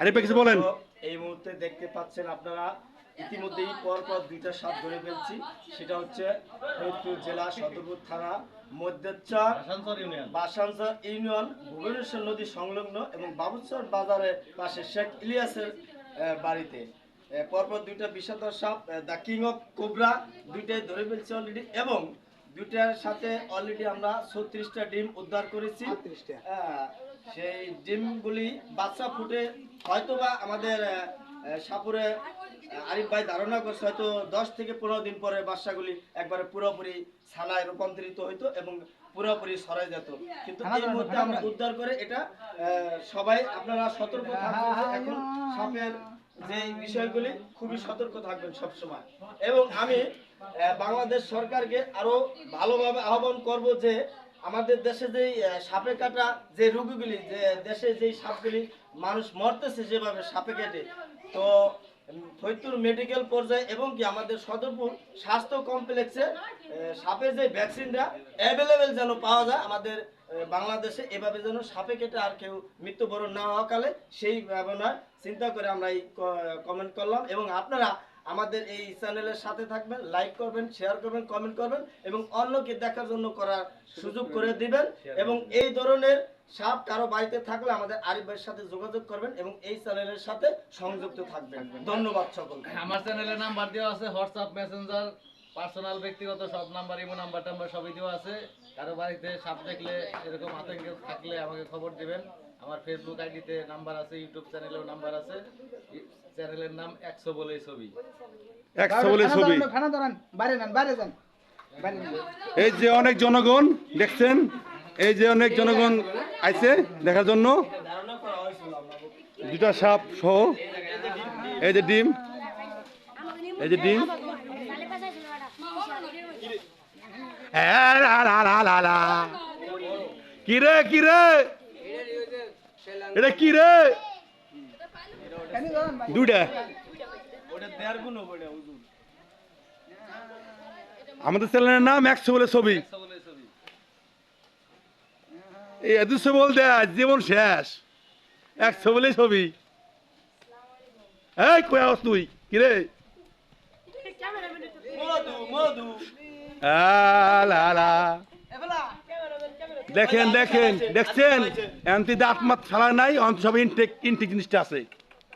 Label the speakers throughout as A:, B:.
A: আরে কিছু বলেন।
B: এই মুহূর্তে দেখতে পাচ্ছেন আপনারা ইতিমধ্যেই পর পর দুইটা সাপ ধরে ফেলছি। সেটা হচ্ছে ফরিদপুর জেলা সদরপুর থানা মধ্যচর বাসানচর ইউনিয়ন। ভুবনেশ্বর নদী সংলগ্ন এবং বাবুচর বাজারের পাশে শেখ ইলিয়াসের বাড়িতে। পরপর দুইটা বিষাদর সাপ দ্য কিং অফ কোবরা দুইটাই ধরে ফেলছি অলরেডি এবং দুইটার সাথে অলরেডি আমরা ছত্রিশটা ডিম উদ্ধার করেছি। সেই ডিমগুলি বাচ্চা ফুটে হয়তোবা আমাদের আহ, আহ, সাপুরে আরিফ ভাই ধারণা করছে হয়তো দশ থেকে পনেরো দিন পরে বাচ্চাগুলি একবারে পুরোপুরি ছানায় রূপান্তরিত হইতো এবং পুরোপুরি সরাই যেত। কিন্তু এই মুহূর্তে আমরা উদ্ধার করে এটা সবাই আপনারা সতর্ক থাকবেন যে এখন সাপের যে বিষয়গুলি খুবই সতর্ক থাকবেন সবসময়। এবং আমি বাংলাদেশ সরকারকে আরও ভালোভাবে আহ্বান করব যে আমাদের দেশে যে সাপে কাটা, যে রোগীগুলি, যে দেশে যে সাপগুলি মানুষ মরতেছে যেভাবে সাপে কেটে, তো ফরিদপুর মেডিকেল পর্যায়ে এবং কি আমাদের সদরপুর স্বাস্থ্য কমপ্লেক্সে সাপের যে ভ্যাকসিনটা অ্যাভেলেবেল যেন পাওয়া যায়, আমাদের বাংলাদেশে এভাবে যেন সাপে কেটে আর কেউ মৃত্যুবরণ না হওয়া কালে সেই ভাবনা চিন্তা করে আমরা এই কমেন্ট করলাম এবং আপনারা আমাদের এই চ্যানেলের সাথে থাকবেন লাইক করবেন শেয়ার করবেন কমেন্ট করবেন এবং অন্যকে দেখার জন্য করার সুযোগ করে দিবেন এবং এই ধরনের সাপ কারও বাড়িতে থাকলে আমাদের আরিফ ভাইয়ের সাথে যোগাযোগ করবেন এবং এই চ্যানেলের সাথে সংযুক্ত থাকবেন। ধন্যবাদ সকলকে।
C: আমার চ্যানেলের নাম্বার দেওয়া আছে হোয়াটসঅ্যাপ মেসেঞ্জার পার্সোনাল ব্যক্তিগত সব নাম্বার ইমো নাম্বার টাম্বার সবই দেওয়া আছে। কারও বাড়িতে সাপ দেখলে, এরকম আতঙ্ক থাকলে আমাকে খবর দিবেন। আমার ফেসবুক আইডিতে নাম্বার আছে ইউটিউব চ্যানেলেও নাম্বার আছে। চ্যানেলের নাম একশো বলে ছবি।
A: একশো বলে ছবি।
D: খানা দাঁড়ান বাইরে নেন বাইরে যান
A: এই যে অনেক জনগণ দেখছেন? এই যে অনেক জনগণ আইছে দেখার জন্য।
B: করা
A: দুটা সাপ সহ। এই যে ডিম। এই যে ডিম। কি রে কি রে এটা কি রে
D: এখানে দাঁড়ান ভাই
A: আমাদের চ্যানেলের নাম একশো বলে ছবি। এই দুশো বলতে আজ জীবন শেষ। একশো বলে ছবি। এই, কই আওয়াজ তুই? কিরে দেখেন দেখেন, দেখছেন? এমতি দাঁত মাত ছাড়া নাই অন্ত সব ইনটেক ইনটেক জিনিসটা আছে।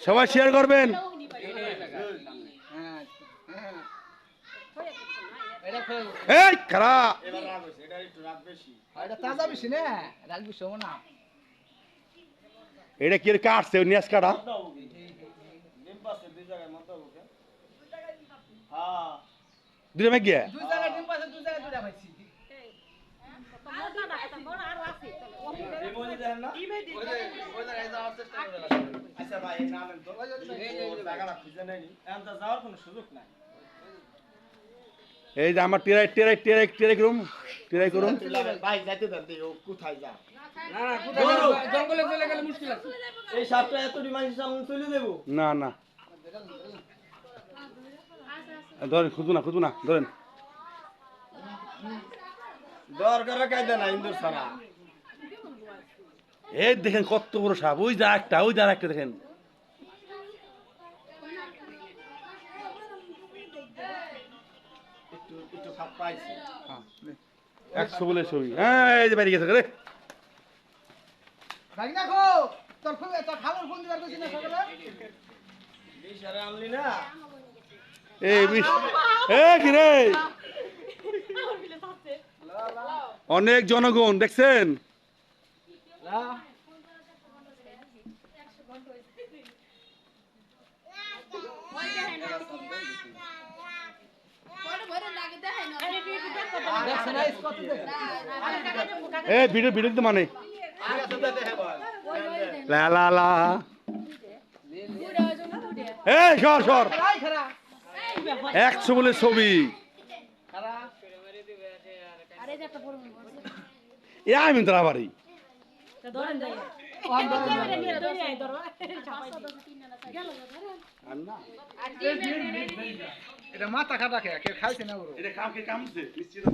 A: সবাই শেয়ার করবেন। এই খারাপ
B: এবার রাগ হয়েছে এটা একটু রাগ বেশি
D: এটা তাজা বেশি না রাখবি শোনো না
A: এটা কি কাটছে নিয়াজ কাটা
B: দুই জায়গায় হ্যাঁ
A: গিয়া
D: দুই জায়গায় ডিম পাশে দুই জায়গায় দুইটা পাইছি
B: ডিম ওই যে দেখেন না
C: ওই যে ওই জায়গায় যাওয়ার চেষ্টা করে
B: এই
A: যে আমার টেরাই টেরাই টেরাই টেরাই করুম টেরাই করুম।
B: ভাই যাইতে দেন ও কোথায় যা না না।
D: কোথায় জঙ্গলে চলে গেলে মুশকিল আছে
B: এই সাপটা এত ডিমান্ড সামনে চলে দেবো
A: না না ধরেন, খুঁজু না খুঁজু না, ধরেন।
B: দরকার কায়দা না ইন্দুর ছাড়া।
A: এই দেখেন কত বড় সাপ। ওই যা একটা ওই যা একটা দেখেন।
B: একটু একটু সাপ
A: একশো বলে ছবি। হ্যাঁ এই যে বাইরে গেছে রে।
D: ভাই না খো তোর ফোন তোর খাবার ফোন দিবার কইছিস না সকালে
B: বিশ হারে আনলি না
A: এই বিশ এ কি রে অনেক জনগণ দেখছেন
D: দেখছ না স্কট দেখ
A: এ, ভিডিও ভিডিও তো মানে। লা লা এই সর সর। একশো বলে ছবি। এ, আমি তোর আবারই।
D: এটা মাথা খাটা খেয়ে খাইছে না ওর
A: এটা কামকে কামছে নিশ্চিত